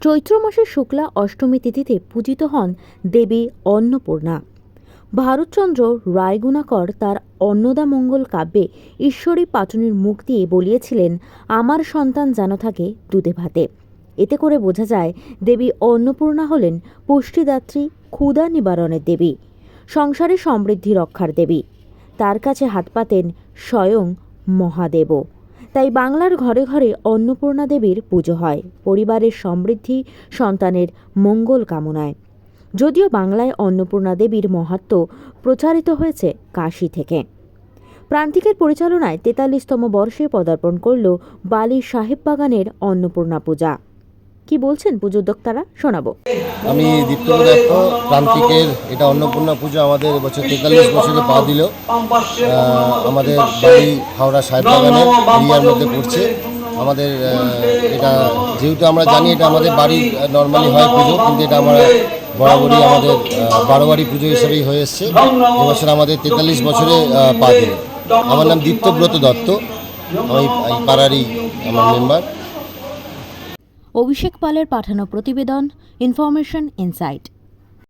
চৈত্র মাসের শুক্লা অষ্টমী তিথিতে পূজিত হন দেবী অন্নপূর্ণা। ভারতচন্দ্র রায়গুণাকর তার অন্নদামঙ্গল কাব্যে ঈশ্বরী পাটনির মুখ দিয়ে বলিয়েছিলেন, আমার সন্তান যেন থাকে দুধে ভাতে। এতে করে বোঝা যায়, দেবী অন্নপূর্ণা হলেন পুষ্টিদাত্রী, ক্ষুধা নিবারণের দেবী, সংসারে সমৃদ্ধি রক্ষার দেবী। তার কাছে হাত পাতেন স্বয়ং মহাদেবও। তাই বাংলার ঘরে ঘরে অন্নপূর্ণা দেবীর পুজো হয়, পরিবারের সমৃদ্ধি, সন্তানের মঙ্গল কামনায়। যদিও বাংলায় অন্নপূর্ণা দেবীর মাহাত্ম্য প্রচারিত হয়েছে কাশি থেকে। প্রান্তিকের পরিচালনায় তেতাল্লিশতম বর্ষে পদার্পণ করল বালির সাহেব বাগানের অন্নপূর্ণা পূজা। কি বলছেন পুজোদ্যোক্তারা শোনাবো। আমি দীপ্তম দত্ত প্রান্তিকের এটা অন্নপূর্ণা পুজো আমাদের এবছর তেতাল্লিশ বছরে পা দিল। আমাদের বাড়ি হাওড়া সাহেব বাগানের এরিয়ার মধ্যে পড়ছে। আমাদের এটা যেহেতু আমরা জানি এটা আমাদের বাড়ির নর্মালি হয় পুজো কিন্তু এটা আমরা বরাবরই আমাদের আহ, বারোয়ারি পুজো হিসেবেই হয়ে এসছে। এবছর আমাদের তেতাল্লিশ বছরে পা দিল। আমার নাম দীপ্তব্রত দত্ত। আমি পাড়ারই আমার মেম্বার অভিষেক পালের পাঠানো প্রতিবেদন ইনফরমেশন ইনসাইট